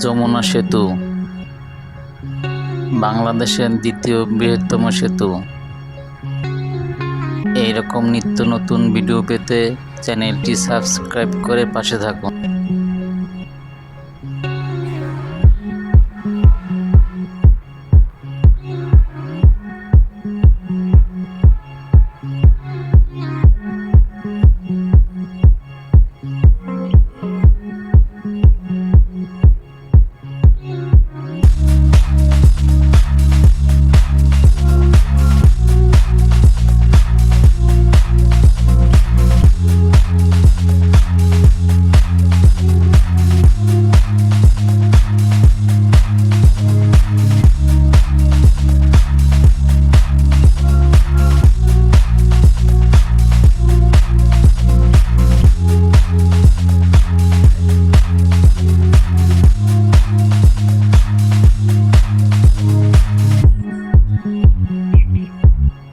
যমুনা সেতু। বাংলাদেশের দ্বিতীয় বৃহত্তম সেতু। এইরকম নিত্য নতুন ভিডিও পেতে চ্যানেলটি সাবস্ক্রাইব করে পাশে থাকুন। Mm-hmm.